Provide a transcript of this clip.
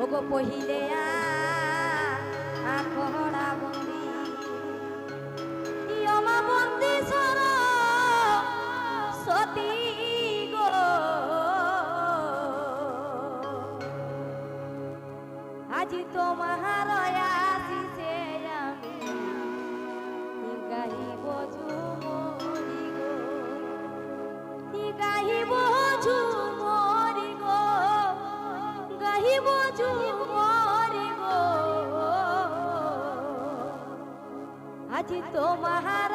ওগো পহিলে আখড়া বন্দি ইয়মা বন্দি সর সতী গো আজি তোমার আজি তোমার